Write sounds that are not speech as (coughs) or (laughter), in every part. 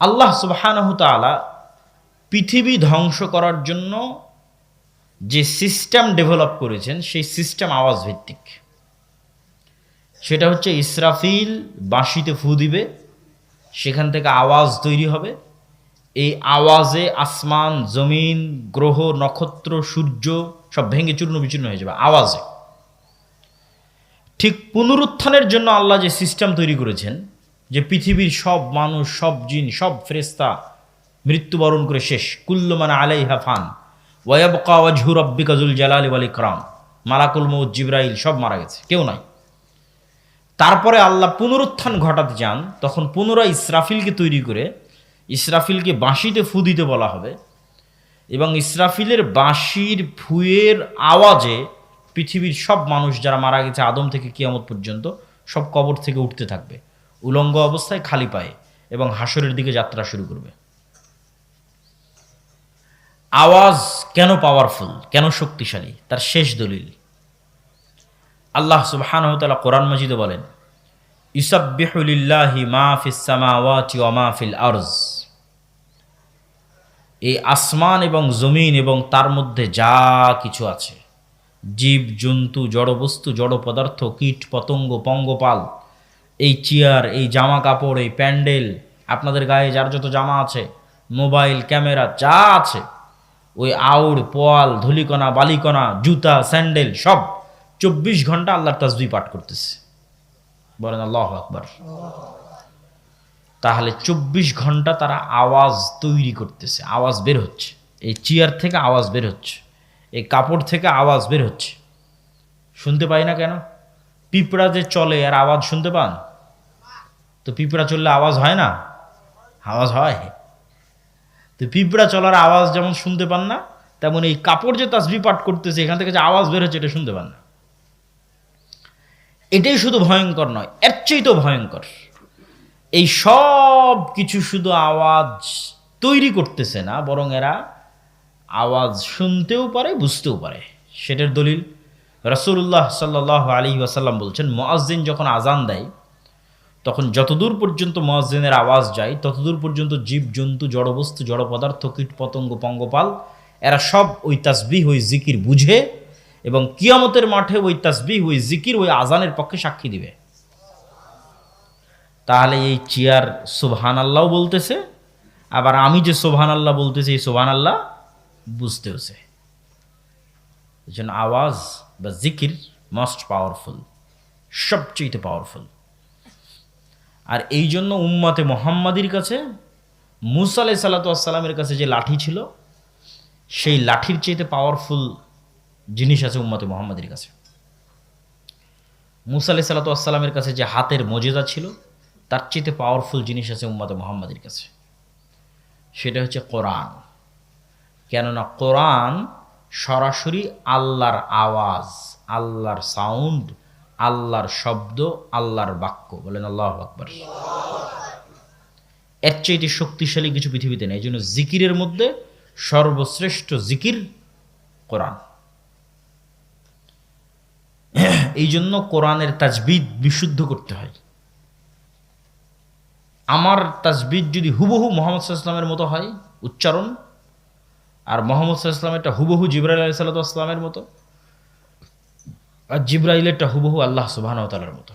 আল্লাহ সুবাহানহ তালা পৃথিবী ধ্বংস করার জন্য যে সিস্টেম ডেভেলপ করেছেন, সেই সিস্টেম আওয়াজ ভিত্তিক সেটা হচ্ছে ইসরাফিল বাঁশিতে ফু দিবে, সেখান থেকে আওয়াজ তৈরি হবে। এই আওয়াজে আসমান, জমিন, গ্রহ, নক্ষত্র, সূর্য সব ভেঙে চূর্ণ বিচূর্ণ হয়ে যাবে আওয়াজে। ঠিক পুনরুত্থানের জন্য আল্লাহ যে সিস্টেম তৈরি করেছেন যে পৃথিবীর সব মানুষ, সব জিন, সব ফেরেস্তা মৃত্যুবরণ করে শেষ। কুল্লমান আলাইহা ফান ওয়াবকা ওয়াজহু রব্বিকাজুল জালালি ওয়াল ইকরাম। মালাকুল মৌদ জিব্রাইল সব মারা গেছে, কেউ নাই। তারপরে আল্লাহ পুনরুত্থান ঘটাতে চান, তখন পুনরায় ইসরাফিলকে তৈরি করে ইসরাফিলকে বাঁশিতে ফু দিতে বলা হবে এবং ইসরাফিলের বাঁশির ফুয়ের আওয়াজে পৃথিবীর সব মানুষ যারা মারা গেছে আদম থেকে কিয়ামত পর্যন্ত সব কবর থেকে উঠতে থাকবে। উলঙ্গ অবস্থায় খালি পায়ে এবং হাসরের দিকে যাত্রা শুরু করবে। আওয়াজ কেন পাওয়ারফুল কেন শক্তিশালী? তার শেষ দলিল। আল্লাহ সুবহানাহু ওয়া তাআলা কোরআন মাজিদে বলেন, ইউসাব্বিহু লিল্লাহি মা ফিস সামাওয়াতি ওয়া মা ফিল আরজ। এই আসমান এবং জমিন এবং তার মধ্যে যা কিছু আছে, জীব, জন্তু, জড়বস্তু, জড় পদার্থ, কীট, পতঙ্গ, পঙ্গপাল এই চেয়ার, এই জামা কাপড় এই প্যান্ডেল, আপনাদের গায়ে যার যত জামা আছে, মোবাইল, ক্যামেরা, যা আছে, ওই আউড়, পোয়াল, ধুলিকণা, বালিকণা, জুতা, স্যান্ডেল, সব চব্বিশ ঘণ্টা আল্লাহর তাসবি পাঠ করতেছে। বলেন আল্লাহ আকবর। তাহলে চব্বিশ ঘণ্টা তারা আওয়াজ তৈরি করতেছে, আওয়াজ বের হচ্ছে। এই চেয়ার থেকে আওয়াজ বের হচ্ছে, এই কাপড় থেকে আওয়াজ বের হচ্ছে। শুনতে পাই না কেন? পিঁপড়া যে চলে আর আওয়াজ শুনতে পান? তো পিঁপড়া চললে আওয়াজ হয় না? আওয়াজ হয়। তো পিঁপড়া চলার আওয়াজ যেমন শুনতে পান না, তেমন এই কাপড় যে তাসবি পাঠ করতেছে, এখান থেকে যে আওয়াজ বের হচ্ছে, এটা শুনতে পান না। এটাই শুধু ভয়ঙ্কর নয়, এর তো ভয়ঙ্কর। এই সব কিছু শুধু আওয়াজ তৈরি করতেছে না, বরং এরা আওয়াজ শুনতেও পারে, বুঝতেও পারে। সেটার দলিল রসুল্লাহ সাল্লাহ আলী ওয়াসাল্লাম বলছেন, মোয়াজ্জিন যখন আজান দেয়, তখন যতদূর পর্যন্ত মোয়াজ্জিনের আওয়াজ যায়, ততদূর পর্যন্ত জীব, জন্তু, জড়বস্তু, জড় পদার্থ, কীট পতঙ্গ, পঙ্গপাল, এরা সব ওই তাসবিহ, ওই জিকির বুঝে এবং কিয়ামতের মাঠে ওই তাসবিহ, ওই জিকির, ওই আজানের পক্ষে সাক্ষী দিবে। তাহলে এই চেয়ার সোভান আল্লাহ বলতেছে, আবার আমি যে সোভান আল্লাহ বলতেছি, এই সোভান আল্লাহ বুঝতেওছে। এই জন্য আওয়াজ বা জিকির মোস্ট পাওয়ারফুল সবচেয়ে পাওয়ারফুল আর এই জন্য উম্মাতে মোহাম্মদির কাছে, মুসা আলাই কাছে যে লাঠি ছিল, সেই লাঠির চেয়েতে পাওয়ারফুল জিনিস আছে উম্মাতে মোহাম্মদের কাছে। মুসা আলাই সাল্লাতামের কাছে যে হাতের মজেদা ছিল, তার চেয়েতে পাওয়ারফুল জিনিস আছে উম্মাতে মোহাম্মদের কাছে। সেটা হচ্ছে কোরআন। কেননা কোরআন সরাসরি আল্লাহর আওয়াজ, আল্লাহর সাউন্ড, আল্লাহর শব্দ, আল্লাহর বাক্য। বলেন আল্লাহ আকবর। এর চাইতে শক্তিশালী কিছু পৃথিবীতে নেই, এই জন্য জিকিরের মধ্যে সর্বশ্রেষ্ঠ জিকির কোরআন। এই জন্য কোরআনের তাজবিদ বিশুদ্ধ করতে হয়। আমার তাজবিদ যদি হুবহু মোহাম্মদ সাল্লামের মতো হয়, উচ্চারণ আর মোহাম্মদ সাল্লামেরটা হুবহু জিব্রাইল আলি সাল্লামের মতো। আর জিব্রাইলেরটা হুবহু আল্লাহ সুবাহান তালার মতো।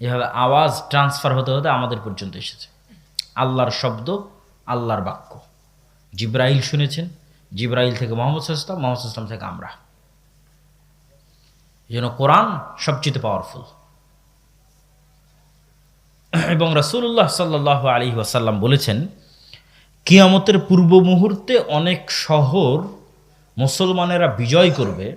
এভাবে আওয়াজ ট্রান্সফার হতে হতে আমাদের পর্যন্ত এসেছে। আল্লাহর শব্দ, আল্লাহর বাক্য। জিব্রাইল শুনেছেন, জিব্রাইল থেকে মোহাম্মদ সাল্লাম মোহাম্মদ সাল্লাম থেকে আমরা। যেন কোরআন সবচেয়ে পাওয়ারফুল এবং রাসুল্লাহ সাল্লাহ আলী ওয়াসাল্লাম বলেছেন কিয়ামতের পূর্ব মুহূর্তে অনেক শহর মুসলমানেরা বিজয় করবে,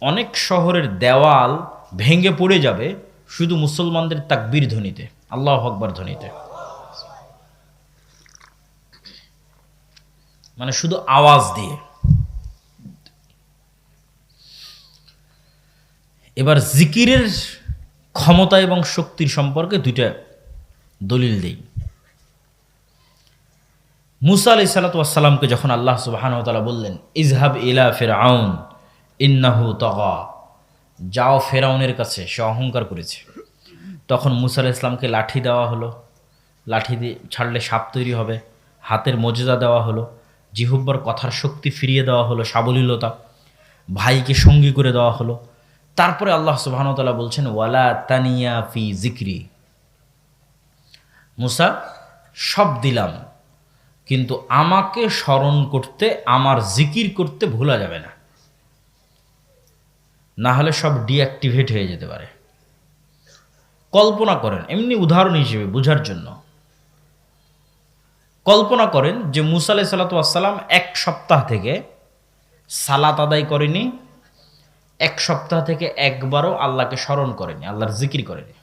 অনেক শহরের দেওয়াল ভেঙে পড়ে যাবে শুধু মুসলমানদের তাকবীর ধ্বনিতে, আল্লাহ আকবর ধ্বনিতে। মানে শুধু আওয়াজ দিয়ে। এবার জিকিরের ক্ষমতা এবং শক্তির সম্পর্কে দুইটা দলিল দেই। মুসা আলি সালাতামকে যখন আল্লাহ সুবাহানতালা বললেন ইজহাব ইলা ফের আউন ইন্নাহু তগা। যাও ফেরাউনের কাছে, সে অহংকার করেছে। তখন মুসা আলাহ ইসলামকে লাঠি দেওয়া হলো। লাঠি দিয়ে ছাড়লে সাপ তৈরি হবে, হাতের মর্যাদা দেওয়া হলো জিহুব্বর কথার শক্তি ফিরিয়ে দেওয়া হলো, সাবলীলতা, ভাইকে সঙ্গী করে দেওয়া হলো। তারপরে আল্লাহ সুবাহনতালা বলছেন, ওয়ালা তানিয়া ফি জিক্রি মুসা, সব দিলাম কিন্তু আমাকে স্মরণ করতে, আমার জিকির করতে ভোলা যাবে না। না হলে সব ডিঅ্যাক্টিভেট হয়ে যেতে পারে। কল্পনা করেন, এমনি উদাহরণ হিসেবে বোঝার জন্য। কল্পনা করেন যে মুসা আলাই সাল্লাতাম এক সপ্তাহ থেকে সালাত আদায় করেনি, এক সপ্তাহ থেকে একবারও আল্লাহকে স্মরণ করেনি, আল্লাহর জিকির করেনি।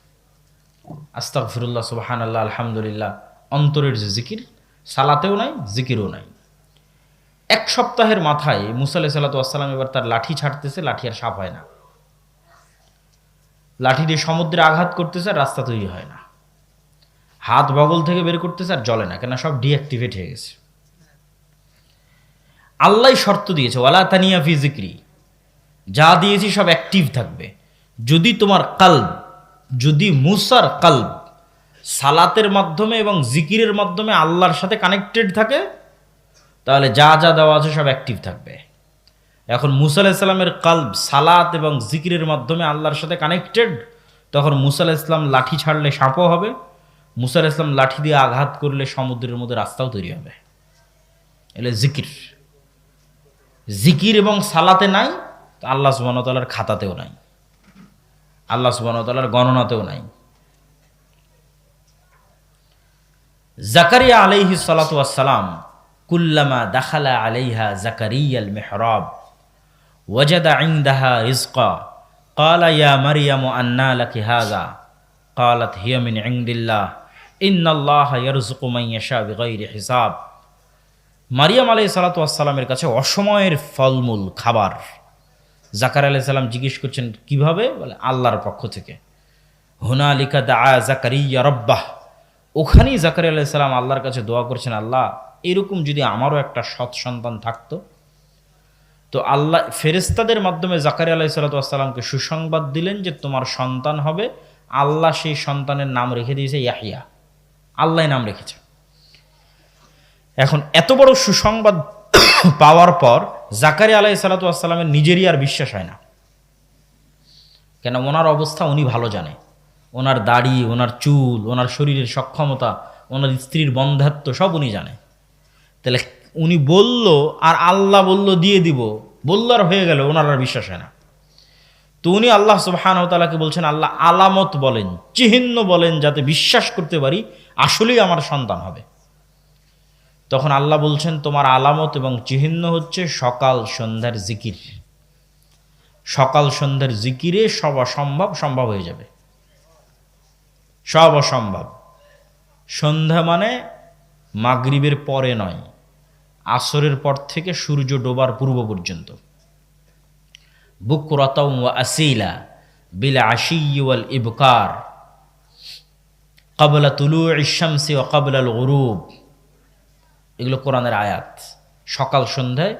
আস্তাক ফিরুল্লাহ সুবাহান আল্লাহ আলহামদুলিল্লাহ, অন্তরের যে জিকির সালাতেও নাই, জিকিরও নাই। এক সপ্তাহের মাথায় মুসা আলাই সাল্লাতাম এবার তার লাঠি ছাড়তেছে, লাঠি আর সাপ হয় না। লাঠি দিয়ে সমুদ্রে আঘাত করতেছে আর রাস্তা তৈরি হয় না। হাত বগল থেকে বের করতেছে আর জলে না কেন সব ডিঅ্যাক্টিভেট হয়ে গেছে। আল্লাহ শর্ত দিয়েছে, ওয়ালা তানিয়া ফি জিক্রি। যা দিয়েছি সব অ্যাক্টিভ থাকবে। যদি তোমার কাল্ব, যদি মুসার কাল্ব সালাতের মাধ্যমে এবং জিকিরের মাধ্যমে আল্লাহর সাথে কানেক্টেড থাকে, তাহলে যা যা দেওয়া আছে সব অ্যাক্টিভ থাকবে। এখন মুসা আলাহিসাল্লামের কাল্ব সালাত এবং জিকিরের মাধ্যমে আল্লাহর সাথে কানেক্টেড তখন মুসা ইসলাম লাঠি ছাড়লে সাপও হবে, মুসা ইসলাম লাঠি দিয়ে আঘাত করলে সমুদ্রের মধ্যে রাস্তাও তৈরি হবে। এলে জিকির। জিকির এবং সালাতে নাই আল্লাহ সুবাহতালার খাতাতেও নাই। আল্লাহ সুবাহতালার গণনাতেও নাই। জাকারিয়া আলাইহি সালাতাম কুল্লামা দাখালা আলাইহা জাকারিয়াল মেহরাব ওয়াজাদা ইনদাহা রিজকা قال يا مريم أنى لك هذا قالت هي من عند الله إن الله يرزق من يشاء بغير حساب মারিয়াম আলাই সালাতামের কাছে অসময়ের ফলমূল খাবার জাকার আলাই সাল্লাম জিজ্ঞেস করছেন কিভাবে বলে আল্লাহর পক্ষ থেকে হুনালিকা দা জাকারিয়া রব্বাহ ওখানেই জাকারি আলাই সাল্লাম আল্লাহর কাছে দোয়া করছেন, আল্লাহ, এরকম যদি আমারও একটা সৎ সন্তান থাকতো? তো আল্লাহ ফেরেস্তাদের মাধ্যমে জাকারি আলাই সাল্লাতামকে সুসংবাদ দিলেন যে তোমার সন্তান হবে। আল্লাহ সেই সন্তানের নাম রেখে দিয়েছে ইয়াহিয়া। আল্লাহ নাম রেখেছে। এখন এত বড় সুসংবাদ (coughs) পাওয়ার পর জাকারি আলাই সাল্লাতামের নিজেরই আর বিশ্বাস হয় না। কেন, ওনার অবস্থা উনি ভালো জানে। ওনার দাড়ি, ওনার চুল, ওনার শরীরের সক্ষমতা, ওনার স্ত্রীর বন্ধাত্ম সব উনি জানে। তাহলে উনি বলল আর আল্লাহ বলল দিয়ে দিব, বলল আর হয়ে গেল, ওনার আর বিশ্বাস হয় না। তো উনি আল্লাহ সুবাহানতালাকে বলছেন, আল্লাহ আলামত বলেন, চিহ্ন বলেন যাতে বিশ্বাস করতে পারি, আসলেই আমার সন্তান হবে। তখন আল্লাহ বলছেন, তোমার আলামত এবং চিহ্ন হচ্ছে সকাল সন্ধ্যার জিকির। সকাল সন্ধ্যার জিকিরে সব অসম্ভব সম্ভব হয়ে যাবে। সব অসম্ভব। সন্ধ্যা মানে মাগরিবের পরে নয়, আসরের পর থেকে সূর্য ডোবার পূর্ব পর্যন্ত। বুকরতাউ আসিলা বিল আশিয়াল ইবকার কাবলা তুলু ইশামসি ও কাবলাল গরুব। এগুলো কোরআনের আয়াত। সকাল সন্ধ্যায়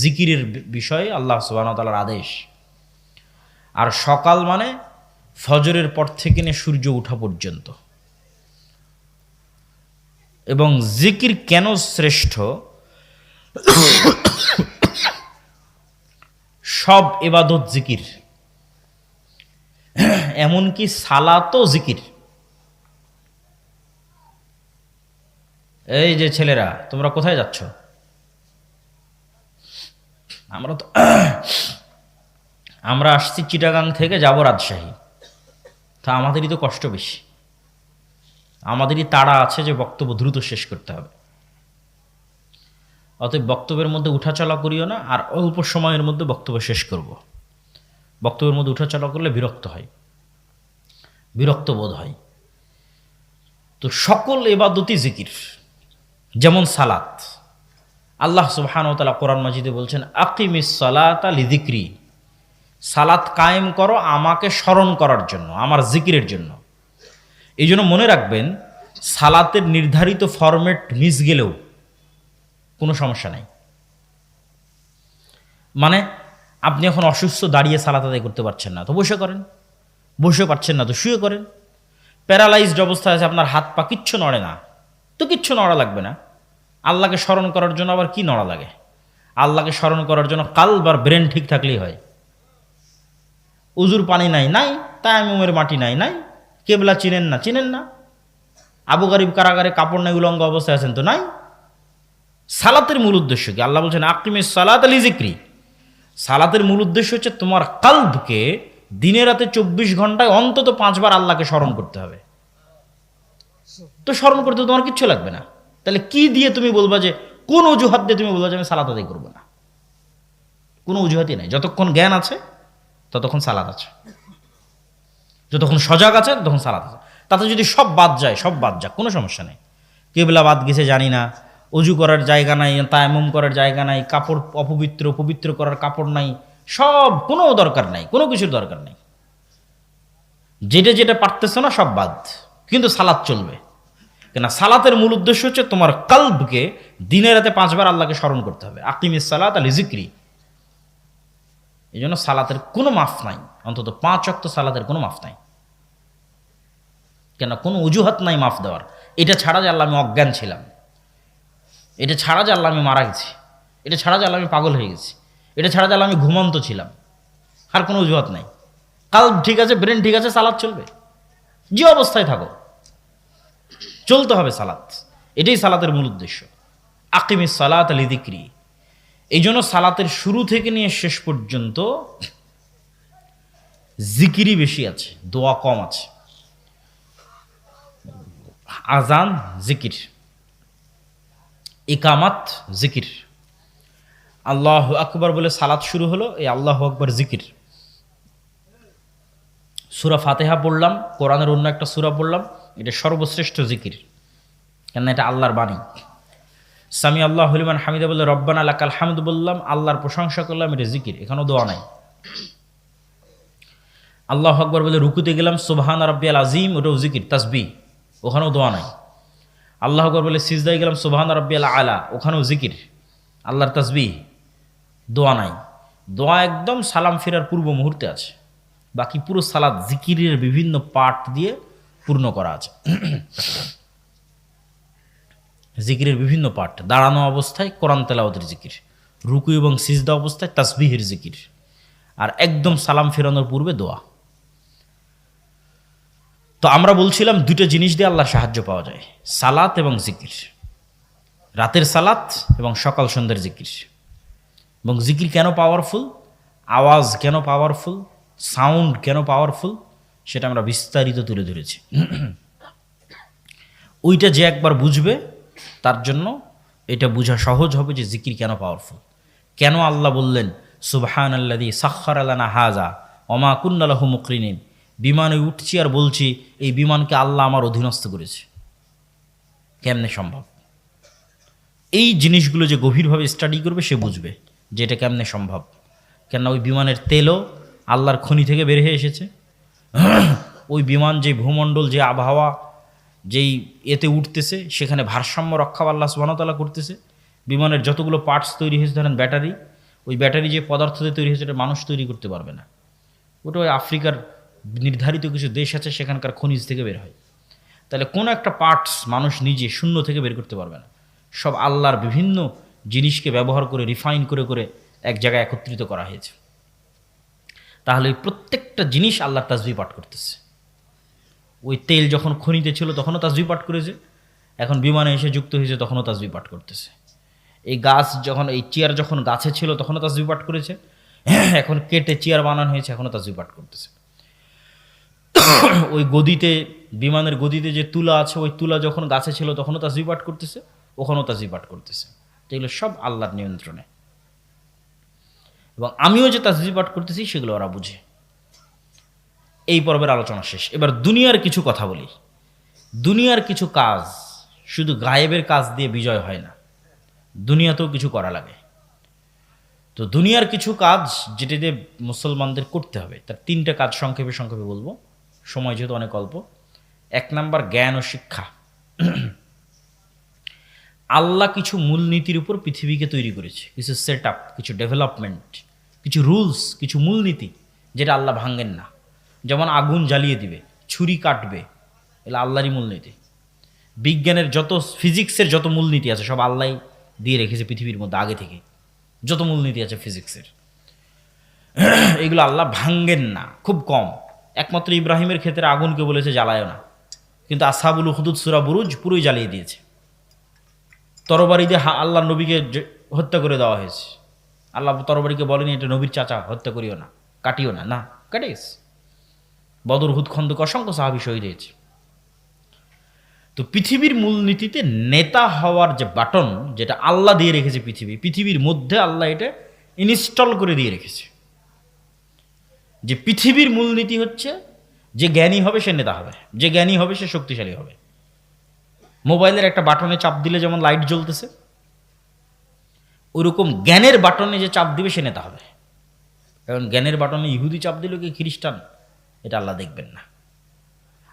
জিকিরের বিষয়ে আল্লাহ সুবাহতালার আদেশ। আর সকাল মানে ফজরের পর থেকে নিয়ে সূর্য ওঠা পর্যন্ত। এবং জিকির কেন শ্রেষ্ঠ? সব এবাদত জিকির। এমনকি সালাতও জিকির। এই যে ছেলেরা, তোমরা কোথায় যাচ্ছ? আমরা তো আমরা আসছি চিটাগাং থেকে যাব রাজশাহী। তা আমাদেরই তো কষ্ট বেশি। আমাদেরই তাড়া আছে যে বক্তব্য দ্রুত শেষ করতে হবে। অতএব বক্তব্যের মধ্যে উঠাচলা করিও না, আর অল্প সময়ের মধ্যে বক্তব্য শেষ করব। বক্তব্যের মধ্যে উঠাচলা করলে বিরক্ত হয়। বিরক্ত বোধ হয়। তো সকল এবাদতি জিকির। যেমন সালাত। আল্লাহ সুবাহানতালা কোরআন মাজিদে বলছেন, আকিমিস সালাত আলি দিক্রি সালাত কায়েম করো আমাকে স্মরণ করার জন্য, আমার জিকিরের জন্য। এই জন্য মনে রাখবেন, সালাতের নির্ধারিত ফরম্যাট মিস গেলেও কোনো সমস্যা নাই। মানে আপনি এখন অসুস্থ দাঁড়িয়ে সালাত আদায় করতে পারছেন না, তো বসে করেন। বসে পারছেন না, তো শুয়ে করেন। প্যারালাইজড অবস্থায় আছে, আপনার হাত পা কিচ্ছু নড়ে না, তো কিচ্ছু নড়া লাগবে না। আল্লাহকে স্মরণ করার জন্য আবার কি নড়া লাগে? আল্লাহকে স্মরণ করার জন্য কাল বার ব্রেন ঠিক থাকলেই হয়। উজুর পানি নাই নাই তায়ামুমের মাটি নাই নাই। কেবলা চিনেন না চিনেন না। আবু গরিব কারাগারে কাপড় নাই, উলঙ্গ অবস্থায় আছেন তো নাই। সালাতের মূল উদ্দেশ্য কি? আল্লাহ বলছেন আকিমে সালাত আলী জিক্রি সালাতের মূল উদ্দেশ্য হচ্ছে তোমার কাল্বকে দিনে রাতে চব্বিশ ঘন্টায় অন্তত পাঁচবার আল্লাহকে স্মরণ করতে হবে। তো স্মরণ করতে তোমার কিচ্ছু লাগবে না। তাহলে কি দিয়ে তুমি বলবা যে, কোন অজুহাত দিয়ে তুমি বলবা যে, আমি সালাত আদায় করব না কোনো অজুহাতই নাই। যতক্ষণ জ্ঞান আছে ততক্ষণ সালাদ আছে। যতক্ষণ সজাগ আছে, ততক্ষণ সালাদ আছে। তাতে যদি সব বাদ যায়, সব বাদ যাক, কোনো সমস্যা নেই। কেবলা বাদ গেছে, জানি না। অজু করার জায়গা নাই তায়ামুম করার জায়গা নাই, কাপড় অপবিত্র, পবিত্র করার কাপড় নাই, সব কোনো দরকার নাই, কোনো কিছুর দরকার নেই। যেটা যেটা পারতেছো না, সব বাদ। কিন্তু সালাদ চলবে। কেন সালাতের মূল উদ্দেশ্য হচ্ছে তোমার কাল্বকে দিনে রাতে পাঁচবার আল্লাহকে স্মরণ করতে হবে। আকিমিস সালাত আলি জিক্রি এই জন্য সালাতের কোনো মাফ নাই। অন্তত পাঁচ অক্ত সালাতের কোনো মাফ নাই। কেন কোনো অজুহাত নাই মাফ দেওয়ার। এটা ছাড়া যে আল্লাহ আমি অজ্ঞান ছিলাম। এটা ছাড়া যে আল্লাহ আমি মারা গেছি। এটা ছাড়া যে আল্লাহ আমি পাগল হয়ে গেছি। এটা ছাড়া যে আল্লাহ আমি ঘুমন্ত ছিলাম। আর কোনো অজুহাত নাই। কাল ঠিক আছে, ব্রেন ঠিক আছে সালাদ চলবে। যে অবস্থায় থাকো। চলতে হবে সালাত। এটাই সালাতের মূল উদ্দেশ্য। আকিমি সালাত আলি দিক্রি। এই জন্য সালাতের শুরু থেকে নিয়ে শেষ পর্যন্ত জিকিরই বেশি আছে, দোয়া কম আছে। আজান জিকির, ইকামাত জিকির। আল্লাহ আকবর বলে সালাত শুরু হলো, এই আল্লাহ আকবর জিকির। সুরা ফাতেহা পড়লাম, কোরআনের অন্য একটা সুরা পড়লাম, এটা সর্বশ্রেষ্ঠ জিকির কেন এটা আল্লাহর বাণী। সামি আল্লাহ হলিমান হামিদা বললে, রব্বান আল্লাহ হামদ বললাম, আল্লাহর প্রশংসা করলাম, এটা জিকির এখানেও দোয়া নাই। আল্লাহ আকবর বলে, রুকুতে গেলাম, সুবহান রব্বি আল আজিম ওটাও জিকির তাসবি ওখানেও দোয়া নাই। আল্লাহ আকবর বলে, সিজদায় গেলাম, সুবহান রব্বি আল আলা ওখানেও জিকির, আল্লাহর তাসবি দোয়া নাই। দোয়া একদম সালাম ফেরার পূর্ব মুহূর্তে আছে। বাকি পুরো সালাদ জিকিরের বিভিন্ন পার্ট দিয়ে পূর্ণ করা আছে। জিকিরের বিভিন্ন পার্ট দাঁড়ানো অবস্থায় কোরআন তেলাওয়াতের জিকির, রুকু এবং সিজদা অবস্থায় তাসবিহের জিকির, আর একদম সালাম ফেরানোর পূর্বে দোয়া। তো আমরা বলছিলাম দুটো জিনিস দিয়ে আল্লাহ সাহায্য পাওয়া যায়, সালাত এবং জিকির। রাতের সালাত এবং সকাল সন্ধ্যের জিকির। এবং জিকির কেন পাওয়ারফুল আওয়াজ কেন পাওয়ারফুল সাউন্ড কেন পাওয়ারফুল সেটা আমরা বিস্তারিত তুলে ধরেছি। ওইটা যে একবার বুঝবে তার জন্য এটা বোঝা সহজ হবে যে জিকির কেন পাওয়ারফুল কেন আল্লাহ বললেন সুবহান আল্লাদি সাক্ষার আল্লানা হাজা অমা কুন্নালাহু মুকরিনিন। বিমানে উঠছি আর বলছি, এই বিমানকে আল্লাহ আমার অধীনস্থ করেছে। কেমনে সম্ভব? এই জিনিসগুলো যে গভীরভাবে স্টাডি করবে, সে বুঝবে যে এটা কেমনে সম্ভব। কেননা ওই বিমানের তেলও আল্লাহর খনি থেকে বের হয়ে এসেছে। (clears throat) ওই বিমান যে ভূমণ্ডল, যে আবহাওয়া যেই এতে উঠতেছে, সেখানে ভারসাম্য রক্ষা আল্লাহ সুবাহতালা করতেছে। বিমানের যতগুলো পার্টস তৈরি হয়েছে, ধরেন ব্যাটারি, ওই ব্যাটারি যে পদার্থ দিয়ে তৈরি হয়েছে, এটা মানুষ তৈরি করতে পারবে না। ওটা ওই আফ্রিকার নির্ধারিত কিছু দেশ আছে, সেখানকার খনিজ থেকে বের হয়। তাহলে কোনো একটা পার্টস মানুষ নিজে শূন্য থেকে বের করতে পারবে না। সব আল্লাহর বিভিন্ন জিনিসকে ব্যবহার করে রিফাইন করে করে এক জায়গায় একত্রিত করা হয়েছে। তাহলে প্রত্যেকটা জিনিস আল্লাহর তাজবি পাঠ করতেছে। ওই তেল যখন খনিতে ছিল তখনও তাজবি পাঠ করেছে। এখন বিমানে এসে যুক্ত হয়েছে তখনও তাজবি পাঠ করতেছে। এই গাছ যখন, এই চেয়ার যখন গাছে ছিল তখনও তাজবি পাঠ করেছে। (clears throat) এখন কেটে চেয়ার বানানো হয়েছে, এখনও তাজবি পাঠ করতেছে। (clears throat) ওই গদিতে, বিমানের গদিতে যে তুলা আছে, ওই তুলা যখন গাছে ছিল তখনও তাজবি পাঠ করতেছে, ওখানেও তাজবি পাঠ করতেছে। এগুলো সব আল্লাহর নিয়ন্ত্রণে। এবং আমিও যে তাজবি পাঠ করতেছি, সেগুলো ওরা বুঝে। এই পর্বের আলোচনা শেষ। এবার দুনিয়ার কিছু কথা বলি। দুনিয়ার কিছু কাজ শুধু গায়েবের কাজ দিয়ে বিজয় হয় না। দুনিয়াতেও কিছু করা লাগে। তো দুনিয়ার কিছু কাজ যেটা দিয়ে মুসলমানদের করতে হবে, তার তিনটা কাজ সংক্ষেপে সংক্ষেপে বলব। সময় যেহেতু অনেক অল্প। এক নাম্বার, জ্ঞান ও শিক্ষা। আল্লাহ কিছু মূলনীতির উপর পৃথিবীকে তৈরি করেছে। কিছু সেট আপ কিছু ডেভেলপমেন্ট, কিছু রুলস, কিছু মূলনীতি যেটা আল্লাহ ভাঙ্গেন না। যেমন আগুন জ্বালিয়ে দিবে, ছুরি কাটবে, এগুলো আল্লাহরই মূলনীতি। বিজ্ঞানের যত, ফিজিক্সের যত মূলনীতি আছে, সব আল্লাহ দিয়ে রেখেছে পৃথিবীর মধ্যে আগে থেকে। যত মূলনীতি আছে ফিজিক্সের। (clears throat) এগুলো আল্লাহ ভাঙ্গেন না, খুব কম। একমাত্র ইব্রাহিমের ক্ষেত্রে আগুনকে বলেছে জ্বালায় না। কিন্তু আসাবুল হুদুদ সুরা বুরুজ পুরোই জ্বালিয়ে দিয়েছে। তরবারি দিয়ে হা- আল্লাহ নবীকে হত্যা করে দেওয়া হয়েছে। আল্লাহ তরবারিকে বলেনি, এটা নবীর চাচা, হত্যা করিও না, কাটিও না। না কাটিস বদর হুদ খন্দক অসংখ্য সাহাবি শহীদ হয়েছে। তো পৃথিবীর মূলনীতিতে নেতা হওয়ার যে বাটন, যেটা আল্লাহ দিয়ে রেখেছে পৃথিবী, পৃথিবীর মধ্যে আল্লাহ এটা ইনস্টল করে দিয়ে রেখেছে। যে পৃথিবীর মূলনীতি হচ্ছে, যে জ্ঞানী হবে সে নেতা হবে, যে জ্ঞানী হবে সে শক্তিশালী হবে। মোবাইলের একটা বাটনে চাপ দিলে যেমন লাইট জ্বলতেছে ওইরকম জ্ঞানের বাটনে যে চাপ দিবে সে নেতা হবে। কারণ জ্ঞানের বাটনে ইহুদি চাপ দিল কি খ্রিস্টান? এটা আল্লাহ দেখবেন না।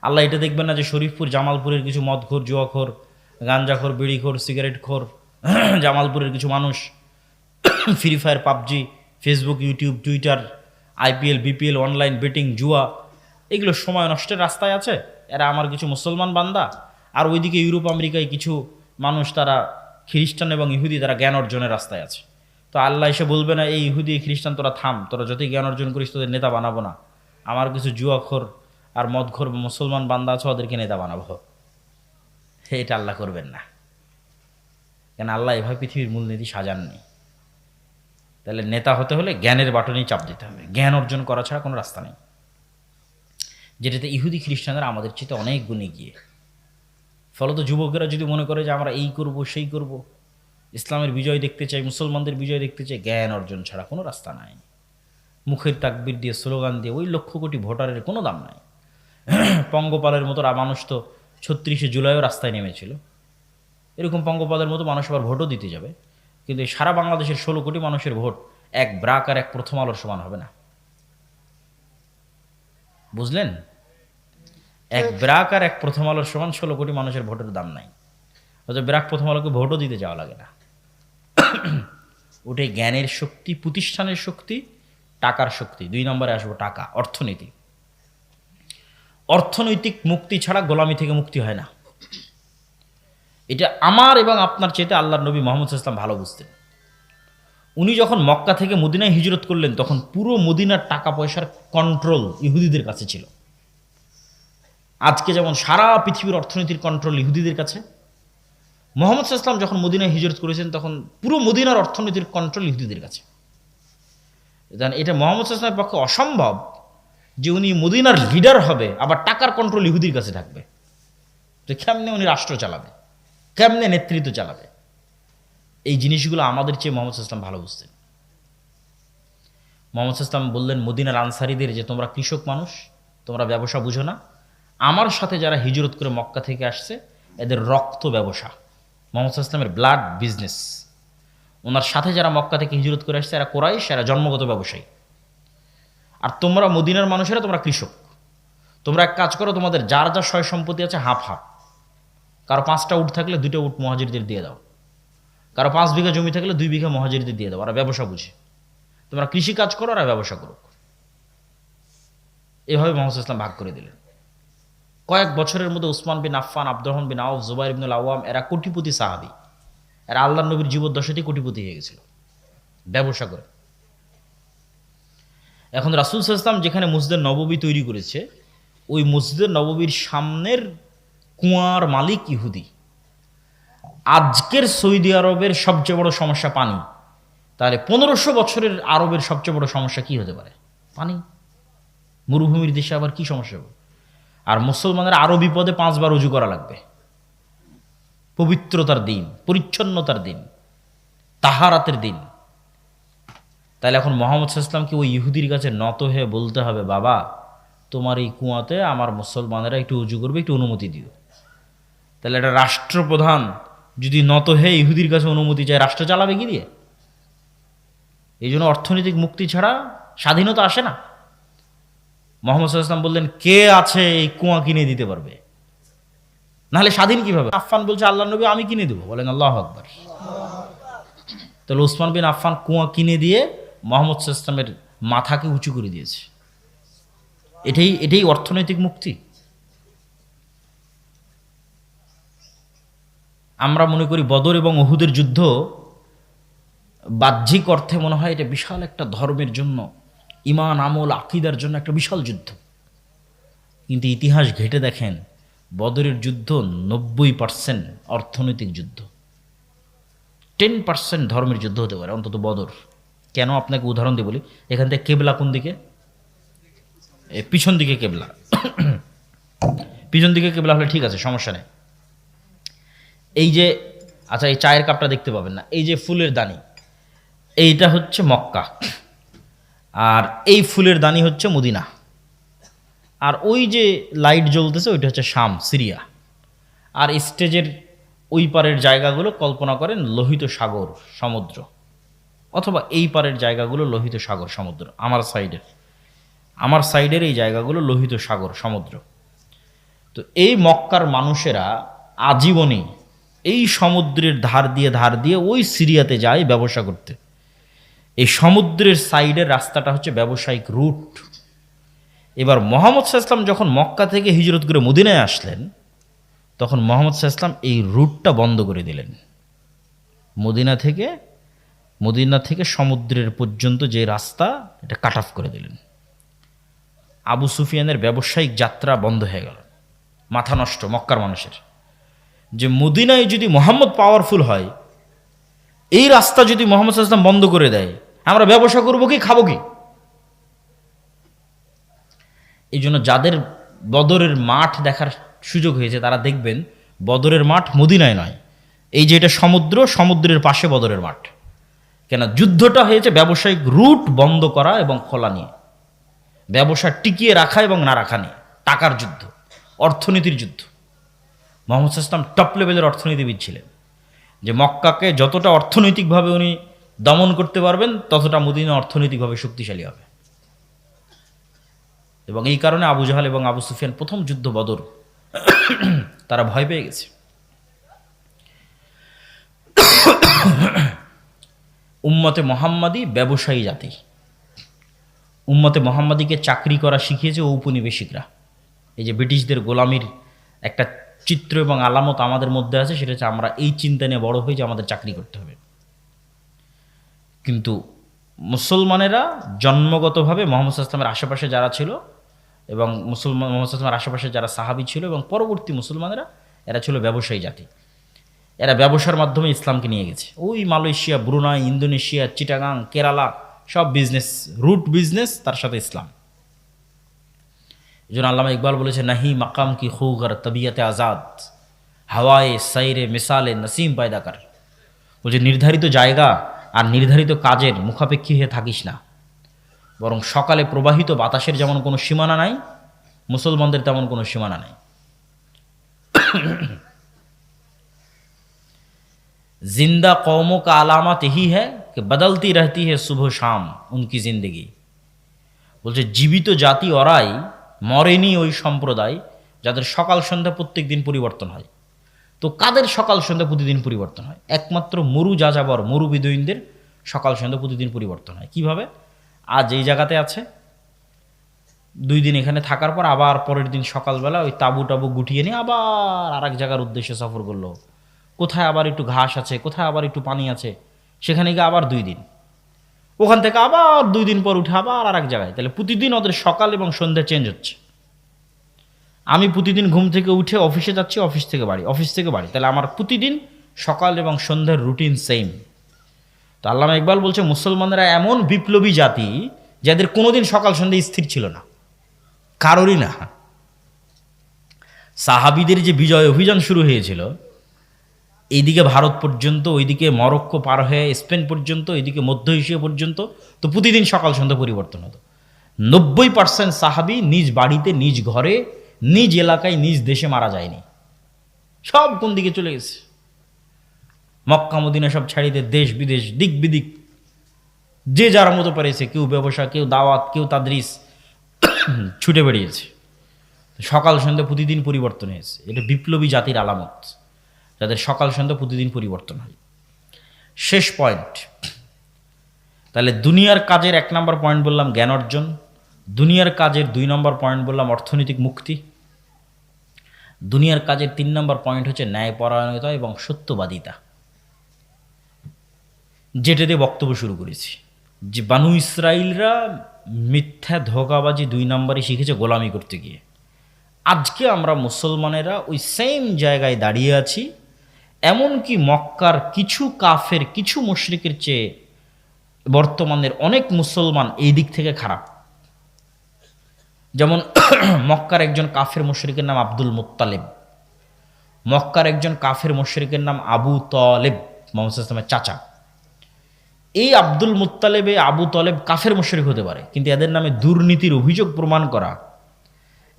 আল্লাহ এটা দেখবেন না যে শরীফপুর, জামালপুরের কিছু মদখোর, জুয়াখোর, গাঞ্জাখোর, বিড়িখোর, সিগারেটখোর, (clears throat) জামালপুরের কিছু মানুষ (clears throat) free fire PUBG Facebook YouTube Twitter IPL BPL online betting জুয়া, এগুলো সময় নষ্টের রাস্তায় আছে। এরা আমার কিছু মুসলমান বান্দা। আর ওইদিকে ইউরোপ, আমেরিকায় কিছু মানুষ তারা খ্রিস্টান এবং ইহুদি, তারা জ্ঞান অর্জনের রাস্তায় আছে। তো আল্লাহ এসে বলবে না, এই ইহুদি, খ্রিস্টান, তোরা থাম। তোরা যতই জ্ঞান অর্জন করিস, তোদের নেতা বানাবো না। আমার কিছু জুয়াখোর আর মদখোর মুসলমান বান্দা আছে, ওদেরকে নেতা বানাবো। এটা আল্লাহ করবেন না। কেন আল্লাহ এভাবে পৃথিবীর মূলনীতি সাজাননি। তাহলে নেতা হতে হলে জ্ঞানের বাটনেই চাপ দিতে হবে। জ্ঞান অর্জন করা ছাড়া কোনো রাস্তা নেই। যেটাতে ইহুদি খ্রিস্টানরা আমাদের চেয়ে অনেক গুণে গিয়ে। ফলত যুবকেরা যদি মনে করে যে আমরা এই করব, সেই করব, ইসলামের বিজয় দেখতে চাই, মুসলমানদের বিজয় দেখতে চাই, জ্ঞান অর্জন ছাড়া কোনো রাস্তা নাই। মুখের তাকবির দিয়ে স্লোগান দিয়ে ওই লক্ষ কোটি ভোটারের কোনো দাম নাই। (clears throat) পঙ্গপালের মতো মানুষ তো ছত্রিশে জুলাইও রাস্তায় নেমেছিল। এরকম পঙ্গপালের মতো মানুষ আবার ভোটও দিতে যাবে। কিন্তু এই সারা বাংলাদেশের ষোলো কোটি মানুষের ভোট এক ব্রাক আর এক প্রথম আলোর সমান হবে না। বুঝলেন? এক ব্রাক আর এক প্রথম আলোর সমান ষোলো কোটি মানুষের ভোটের দাম নাই। অথচ ব্রাক প্রথম আলোকে ভোটও দিতে যাওয়া লাগে না। (clears throat) ওটাই জ্ঞানের শক্তি প্রতিষ্ঠানের শক্তি টাকার শক্তি। দুই নম্বরে আসব টাকা, অর্থনীতি। অর্থনৈতিক মুক্তি ছাড়া গোলামি থেকে মুক্তি হয় না। এটা আমার এবং আপনার চেতে আল্লাহ নবী মোহাম্মদ ইসলাম ভালো বুঝতেন। উনি যখন মক্কা থেকে মদিনায় হিজরত করলেন, তখন পুরো মদিনার টাকা পয়সার কন্ট্রোল ইহুদিদের কাছে ছিল। আজকে যেমন সারা পৃথিবীর অর্থনীতির কন্ট্রোল ইহুদিদের কাছে, মোহাম্মদ ইসলাম যখন মদিনায় হিজরত করেছেন, তখন পুরো মদিনার অর্থনীতির কন্ট্রোল ইহুদিদের কাছে। এটা মোহাম্মদ ইসলামের পক্ষে অসম্ভব যে উনি মদিনার লিডার হবে, আবার টাকার কন্ট্রোল ইহুদির কাছে থাকবে। যে কেমনে উনি রাষ্ট্র চালাবে? কেমনে নেতৃত্ব চালাবে? এই জিনিসগুলো আমাদের চেয়ে মোহাম্মদ ইসলাম ভালো বুঝতেন। মোহাম্মদ ইসলাম বললেন, মদিনার আনসারিদের যে তোমরা কৃষক মানুষ, তোমরা ব্যবসা বুঝো না। আমার সাথে যারা হিজরত করে মক্কা থেকে আসছে, এদের রক্ত ব্যবসা। মোহাম্মদ ইসলামের ব্লাড বিজনেস ওনার সাথে যারা মক্কা থেকে হিজরত করে আসছে, এরা কোরাইশ, এরা জন্মগত ব্যবসায়ী। আর তোমরা মদিনার মানুষেরা তোমরা কৃষক। তোমরা এক কাজ করো, তোমাদের যার যা সয় সম্পত্তি আছে হাফ হাফ। কারও পাঁচটা উট থাকলে দুটো উট মহাজিরদের দিয়ে দাও। কারও পাঁচ বিঘা জমি থাকলে দুই বিঘা মহাজিরদের দিয়ে দাও। আর ব্যবসা বুঝে। তোমরা কৃষি কাজ করো আর ব্যবসা করুক। এভাবে মোহাম্মদ ইসলাম ভাগ করে দিলেন। কয়েক বছরের মধ্যে উসমান বিন আফফান, আব্দুর রহমান বিন আউফ, জুবাইর ইবনুল আওয়াম, এরা কোটিপতি সাহাবি। এরা আল্লাহ নবীর জীবদ্দশাতেই কোটিপতি হয়ে গেছিল। ব্যবসা করে। এখন রাসুল ইসলাম যেখানে মসজিদের নববী তৈরি করেছে, ওই মসজিদের নববীর সামনের কুয়ার মালিক ইহুদি। আজকের সৌদি আরবের সবচেয়ে বড় সমস্যা পানি। তাহলে পনেরোশো বছরের আরবের সবচেয়ে বড় সমস্যা কি হতে পারে? পানি। মরুভূমির দেশে আবার কি সমস্যা হবে? আর মুসলমানের আরও বিপদে পাঁচবার উজু করা লাগবে। পবিত্রতার দিন, পরিচ্ছন্নতার দিন, তাহারাতের দিন। তাহলে এখন মোহাম্মদ ইসলামকে ওই ইহুদির কাছে নত হয়ে বলতে হবে, বাবা, তোমার এই কুয়াতে আমার মুসলমানেরা একটু উজু করবে, একটু অনুমতি দিও। তাহলে একটা রাষ্ট্রপ্রধান যদি নত হয়ে ইহুদির কাছে অনুমতি চায়, রাষ্ট্র চালাবে কি দিয়ে? এই জন্য অর্থনৈতিক মুক্তি ছাড়া স্বাধীনতা আসে না। মোহাম্মদ ইসলাম বললেন, কে আছে এই কুয়া কিনে দিতে পারবে? নাহলে স্বাধীন কীভাবে? আফফান বলছে আল্লাহ নবী আমি কিনে দেবো। বলেন, আল্লাহ আকবর। তাহলে ওসমান বিন আফফান কুয়া কিনে দিয়ে মোহাম্মদ ইসলামের মাথাকে উঁচু করে দিয়েছে। এটাই এটাই অর্থনৈতিক মুক্তি। আমরা মনে করি বদর এবং ওহুদের যুদ্ধ বাহ্যিক অর্থে মনে হয় এটা বিশাল একটা ধর্মের জন্য ইমান আমল, আকিদার জন্য একটা বিশাল যুদ্ধ। কিন্তু ইতিহাস ঘেটে দেখেন বদরের যুদ্ধ নব্বই পার্সেন্ট অর্থনৈতিক যুদ্ধ। টেন পার্সেন্ট ধর্মের যুদ্ধ হতে পারে, অন্তত বদর। কেন? আপনাকে উদাহরণ দিয়ে বলি। এখান থেকে কেবলা কোন দিকে? পিছন দিকে কেবলা। পিছন দিকে কেবলা হলে ঠিক আছে, সমস্যা নেই। এই যে আচ্ছা এই চায়ের কাপটা দেখতে পাবেন না। এই যে ফুলের দানি, এইটা হচ্ছে মক্কা। আর এই ফুলের দানি হচ্ছে মদিনা। আর ওই যে লাইট জ্বলতেছে, ওইটা হচ্ছে শাম, সিরিয়া। আর স্টেজের ওই পারের জায়গাগুলো কল্পনা করেন লোহিত সাগর, সমুদ্র। অথবা এই পারের জায়গাগুলো লোহিত সাগর, সমুদ্র, আমার সাইডের আমার সাইডের এই জায়গাগুলো লোহিত সাগর, সমুদ্র। তো এই মক্কার মানুষেরা আজীবনে এই সমুদ্রের ধার দিয়ে ধার দিয়ে ওই সিরিয়াতে যায় ব্যবসা করতে। এই সমুদ্রের সাইডের রাস্তাটা হচ্ছে ব্যবসায়িক রুট এবার মোহাম্মদ সাল্লাম যখন মক্কা থেকে হিজরত করে মদিনায় আসলেন, তখন মোহাম্মদ সাল্লাম এই রুটটা বন্ধ করে দিলেন। মদিনা থেকে মদিনা থেকে সমুদ্রের পর্যন্ত যে রাস্তা, এটা কাট অফ করে দিলেন। আবু সুফিয়ানের ব্যবসায়িক যাত্রা বন্ধ হয়ে গেল। মাথা নষ্ট, মক্কার মানুষের। যে মদিনায় যদি মোহাম্মদ পাওয়ারফুল হয়, এই রাস্তা যদি মোহাম্মদ সাল্লাম বন্ধ করে দেয়, আমরা ব্যবসা করব কি, খাব কি? এই জন্য যাদের বদরের মাঠ দেখার সুযোগ হয়েছে, তারা দেখবেন বদরের মাঠ মদিনায় নয়। এই যে এটা সমুদ্র, সমুদ্রের পাশে বদরের মাঠ। কেন যুদ্ধটা হয়েছে ব্যবসায়িক রুট বন্ধ করা এবং খোলা নিয়ে। ব্যবসা টিকিয়ে রাখা এবং না রাখা নিয়ে। টাকার যুদ্ধ, অর্থনীতির যুদ্ধ। মোহাম্মদ ইসলাম টপ লেভেলের অর্থনীতিবিদ ছিলেন। যে মক্কাকে যতটা অর্থনৈতিকভাবে উনি দমন করতে পারবেন, ততটা মদিনা অর্থনৈতিকভাবে শক্তিশালী হবে। এবং এই কারণে আবু জাহাল এবং আবু সুফিয়ান প্রথম যুদ্ধ বদর (coughs) তারা ভয় পেয়ে গেছে। (coughs) উম্মতে মোহাম্মদী ব্যবসায়ী জাতি। উম্মতে মোহাম্মদীকে চাকরি করা শিখিয়েছে ঔপনিবেশিকরা। এই যে ব্রিটিশদের গোলামির একটা চিত্র এবং আলামত আমাদের মধ্যে আছে, সেটা হচ্ছে আমরা এই চিন্তা নিয়ে বড় হয়ে যে আমাদের চাকরি করতে হবে। কিন্তু মুসলমানেরা জন্মগতভাবে মোহাম্মদ ইসলামের আশেপাশে যারা ছিল এবং মুসলমান, মোহাম্মদ আশেপাশে যারা সাহাবি ছিল এবং পরবর্তী মুসলমানেরা, এরা ছিল ব্যবসায়ী জাতি। এরা ব্যবসার মাধ্যমে ইসলামকে নিয়ে গেছে। ওই Malaysia, Brunei, Indonesia, Chittagong, Kerala, সব বিজনেস রুট বিজনেস তার সাথে ইসলাম। এই জন্য আল্লামা ইকবাল বলেছে, নাহি মাকাম কি খুগর তবিয়তে আজাদ, হাওয়ায়ে সাইরে মিসালে নসিম পায়দাকার। বলছে, নির্ধারিত জায়গা আর নির্ধারিত কাজের মুখাপেক্ষী হয়ে থাকিস না। বরং সকালে প্রবাহিত বাতাসের যেমন কোনো সীমানা নাই মুসলমানদের তেমন কোনো সীমানা নাই जिंदा कौमों का अलामत यही है कि बदलती रहती है सुबह शाम उनकी जिंदगी বলছে জীবিত জাতি ওরাই মরেনি ওই সম্প্রদায় যাদের সকাল সন্ধ্যা প্রত্যেক দিন পরিবর্তন হয় তো কাদের সকাল সন্ধ্যা প্রতিদিন পরিবর্তন হয় একমাত্র মরু যাযাবর মরু বিদয়ীনদের সকাল সন্ধ্যা প্রতিদিন পরিবর্তন হয় কিভাবে আজ এই জায়গাতে আছে। দুই দিন এখানে থাকার পর আবার পরের দিন সকালবেলা ওই তাবু টাবু গুটিয়ে নিয়ে আবার আর এক জায়গার উদ্দেশ্যে সফর করল। কোথায় আবার একটু ঘাস আছে, কোথায় আবার একটু পানি আছে, সেখানে গিয়ে আবার দুই দিন। ওখান থেকে আবার দুই দিন পর উঠে আবার আর এক জায়গায়। তাহলে প্রতিদিন ওদের সকাল এবং সন্ধ্যা চেঞ্জ হচ্ছে। আমি প্রতিদিন ঘুম থেকে উঠে অফিসে যাচ্ছি অফিস থেকে বাড়ি অফিস থেকে বাড়ি। তাহলে আমার প্রতিদিন সকাল এবং সন্ধ্যার রুটিন সেম তো আল্লামা ইকবাল বলছে, মুসলমানরা এমন বিপ্লবী জাতি যাদের কোনোদিন সকাল সন্ধ্যা স্থির ছিল না, কারোরই না। সাহাবিদের যে বিজয় অভিযান শুরু হয়েছিল, এইদিকে ভারত পর্যন্ত, ওইদিকে মরক্কো পার হয়ে স্পেন পর্যন্ত এইদিকে মধ্য এশিয়া পর্যন্ত, তো প্রতিদিন সকাল সন্ধ্যা পরিবর্তন হতো। নব্বই পার্সেন্ট সাহাবি নিজ বাড়িতে, নিজ ঘরে, নিজ এলাকায়, নিজ দেশে মারা যায়নি। সব কোন দিকে চলে গেছে? মক্কা, মদিনা সব ছাড়িতে দেশ বিদেশ, দিক বিদিক। যে যার মতো পেরেছে, কেউ ব্যবসা, কেউ দাওয়াত, কেউ তাদরিস, (coughs) ছুটে বেরিয়েছে। সকাল সন্ধ্যা প্রতিদিন পরিবর্তন হয়েছে। এটা বিপ্লবী জাতির আলামত, যাদের সকাল সন্ধ্যা প্রতিদিন পরিবর্তন হয়। শেষ পয়েন্ট তাহলে দুনিয়ার কাজের এক নম্বর পয়েন্ট বললাম জ্ঞান অর্জন। দুনিয়ার কাজের দুই নম্বর পয়েন্ট বললাম অর্থনৈতিক মুক্তি। দুনিয়ার কাজের তিন নম্বর পয়েন্ট হচ্ছে ন্যায়পরায়ণতা এবং সত্যবাদিতা। যেটা দিয়ে বক্তব্য শুরু করেছি। যে বানু ইসরায়েলরা মিথ্যা ধোকাবাজি দুই নম্বরে শিখেছে গোলামি করতে গিয়ে। আজকে আমরা মুসলমানেরা ওই সেম জায়গায় দাঁড়িয়ে আছি, এমনকি মক্কার কিছু কাফের, কিছু মুশরিকের চেয়ে বর্তমানের অনেক মুসলমান এই দিক থেকে খারাপ। যেমন (coughs) মক্কার একজন কাফের মুশরিকের নাম আব্দুল মুত্তালেব। মক্কার একজন কাফের মুশরিকের নাম আবু তলেব, মোহাম্মদ চাচা। এই আব্দুল মুত্তালেবে আবু তলেব কাফের মুশরিক হতে পারে, কিন্তু এদের নামে দুর্নীতির অভিযোগ প্রমাণ করা,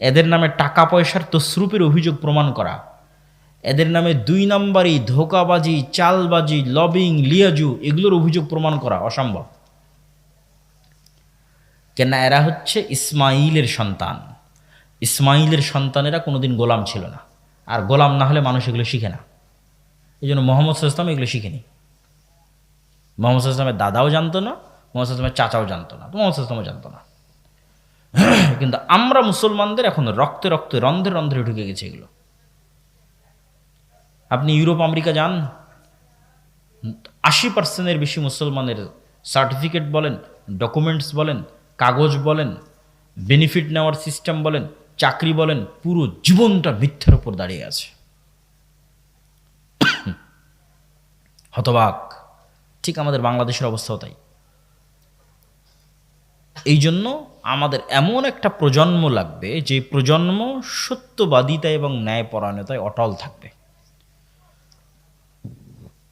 এদের নামে টাকা পয়সার তসরুপের অভিযোগ প্রমাণ করা, এদের নামে দুই নাম্বারই ধোকাবাজি, চালবাজি, লবিং, লিয়াজু এগুলোর অভিযোগ প্রমাণ করা অসম্ভব। কেন এরা হচ্ছে ইসমাইলের সন্তান। ইসমাইলের সন্তানেরা কোনোদিন গোলাম ছিল না। আর গোলাম না হলে মানুষ এগুলো শিখে না। এই জন্য মোহাম্মদ ইসলাম এগুলো শিখেনি। মোহাম্মদ ইসলামের দাদাও জানতো না, মোহাম্মদ ইসলামের চাচাও জানতো না মোহাম্মদ ইসলামও জানতো না। (clears throat) কিন্তু আমরা মুসলমানদের এখন রক্তে রক্তে, রন্ধ্রে রন্ধ্রে ঢুকে গেছে এগুলো। আপনি ইউরোপ, আমেরিকা যান, আশি পার্সেন্টের বেশি মুসলমানের সার্টিফিকেট বলেন ডকুমেন্টস বলেন, কাগজ বলেন বেনিফিট নেওয়ার সিস্টেম বলেন, চাকরি বলেন, পুরো জীবনটা মিথ্যের উপর দাঁড়িয়ে আছে। (clears throat) হতবাক। ঠিক আমাদের বাংলাদেশের অবস্থাও তাই। এই জন্য আমাদের এমন একটা প্রজন্ম লাগবে, যে প্রজন্ম সত্যবাদিতা এবং ন্যায়পরায়ণতায় অটল থাকবে।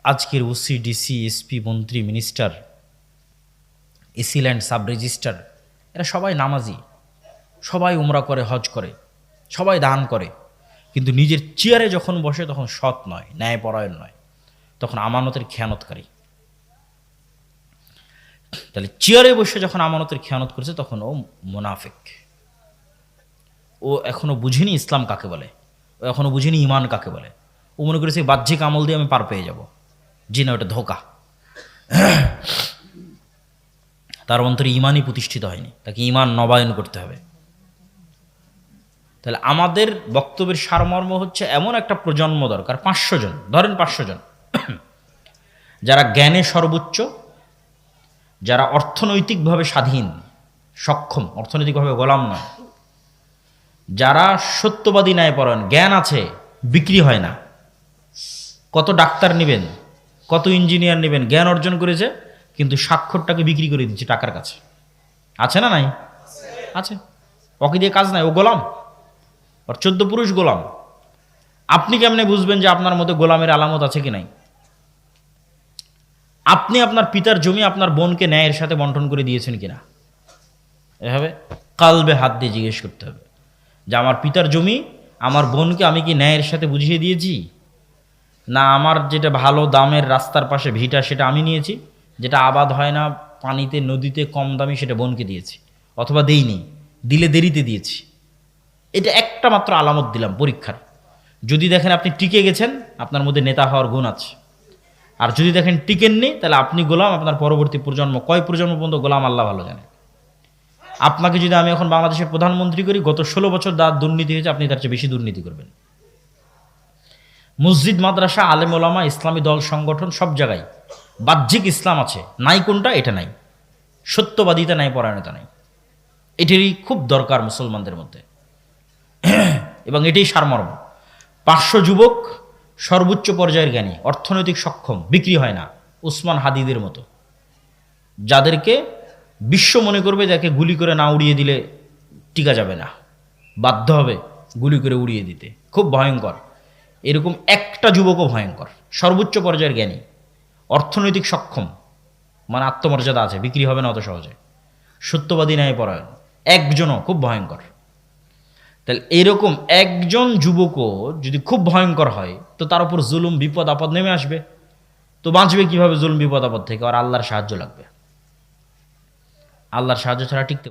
আজকের ওসি ডিসি এসপি মন্ত্রী minister AC land sub register এরা সবাই নামাজি, সবাই উমরা করে, হজ করে, সবাই দান করে। কিন্তু নিজের চেয়ারে যখন বসে তখন সৎ নয়, ন্যায়পরায়ণ নয়, তখন আমানতের খেয়ানতকারী। তাহলে চেয়ারে বসে যখন আমানতের খেয়ানত করছে, তখন ও মোনাফেক। ও এখনও বুঝেনি ইসলাম কাকে বলে, ও এখনও বুঝেনি ইমান কাকে বলে। ও মনে করেছে বাহ্যিক আমল দিয়ে আমি পার পেয়ে যাব। জি না, ওটা ধোকা। তার অন্তরে ইমানই প্রতিষ্ঠিত হয়নি। তাকে ইমান নবায়ন করতে হবে। তাহলে আমাদের বক্তব্যের সারমর্ম হচ্ছে, এমন একটা প্রজন্ম দরকার, পাঁচশো জন, ধরেন পাঁচশো জন। যারা জ্ঞানে সর্বোচ্চ যারা অর্থনৈতিকভাবে স্বাধীন, সক্ষম, অর্থনৈতিকভাবে গোলাম নয়, যারা সত্যবাদী ন্যায় ন্যায়পরায়ণ, জ্ঞান আছে, বিক্রি হয় না। কত ডাক্তার নেবেন, কত ইঞ্জিনিয়ার নেবেন, জ্ঞান অর্জন করেছে, কিন্তু স্বাক্ষরটাকে বিক্রি করে দিচ্ছে টাকার কাছে। আছে না নাই? আছে। ওকে দিয়ে কাজ নাই, ও গোলাম। ওর চোদ্দ পুরুষ গোলাম। আপনি কেমনে বুঝবেন যে আপনার মধ্যে গোলামের আলামত আছে কি নাই? আপনি আপনার পিতার জমি আপনার বোনকে ন্যায়ের সাথে বন্টন করে দিয়েছেন কিনা? এভাবে কালবে হাত দিয়ে জিজ্ঞেস করতে হবে। যে আমার পিতার জমি, আমার বোনকে আমি কি ন্যায়ের সাথে বুঝিয়ে দিয়েছি? না, আমার যেটা ভালো দামের রাস্তার পাশে ভিটা সেটা আমি নিয়েছি, যেটা আবাদ হয় না পানিতে, নদীতে, কম দামি সেটা বোনকে দিয়েছি, অথবা দেইনি, দিলে দেরিতে দিয়েছি। এটা একটা মাত্র আলামত দিলাম পরীক্ষার। যদি দেখেন আপনি টিকে গেছেন, আপনার মধ্যে নেতা হওয়ার গুণ আছে। আর যদি দেখেন টিকেননি তাহলে আপনি গোলাম, আপনার পরবর্তী প্রজন্ম, কয় প্রজন্ম পর্যন্ত গোলাম আল্লাহ ভালো জানে? আপনাকে যদি আমি এখন বাংলাদেশের প্রধানমন্ত্রী করি, গত ষোলো বছর দা দুর্নীতি হয়েছে, আপনি তার চেয়ে বেশি দুর্নীতি করবেন। মসজিদ, মাদ্রাসা, আলেম ওলামা, ইসলামী দল, সংগঠন, সব জায়গায় বাহ্যিক ইসলাম আছে। নাই কোনটা, এটা নাই। সত্যবাদিতা নাই, পরায়ণতা নাই। এটিরই খুব দরকার মুসলমানদের মধ্যে। (clears throat) এবং এটাই সারমর্ম। পাঁচশো যুবক সর্বোচ্চ পর্যায়ের জ্ঞানী, অর্থনৈতিক সক্ষম, বিক্রি হয় না, উসমান হাদিদের মতো। যাদেরকে বিশ্ব মনে করবে যাকে গুলি করে না উড়িয়ে দিলে টিকা যাবে না। বাধ্য হবে গুলি করে উড়িয়ে দিতে। খুব ভয়ঙ্কর। এরকম একটা যুবকও ভয়ঙ্কর। সর্বোচ্চ পর্যায়ের জ্ঞানী, অর্থনৈতিক সক্ষম মানে আত্মমর্যাদা আছে, বিক্রি হবে না অত সহজে। সত্যবাদী ন্যায় পরায়ণ একজনও খুব ভয়ঙ্কর। তাহলে এরকম একজন যুবকও যদি খুব ভয়ঙ্কর হয়, তো তার উপর জুলুম, বিপদ, আপদ নেমে আসবে। তো বাঁচবে কীভাবে জুলুম, বিপদ, আপদ থেকে? আর আল্লাহর সাহায্য লাগবে। আল্লাহর সাহায্য ছাড়া টিকতে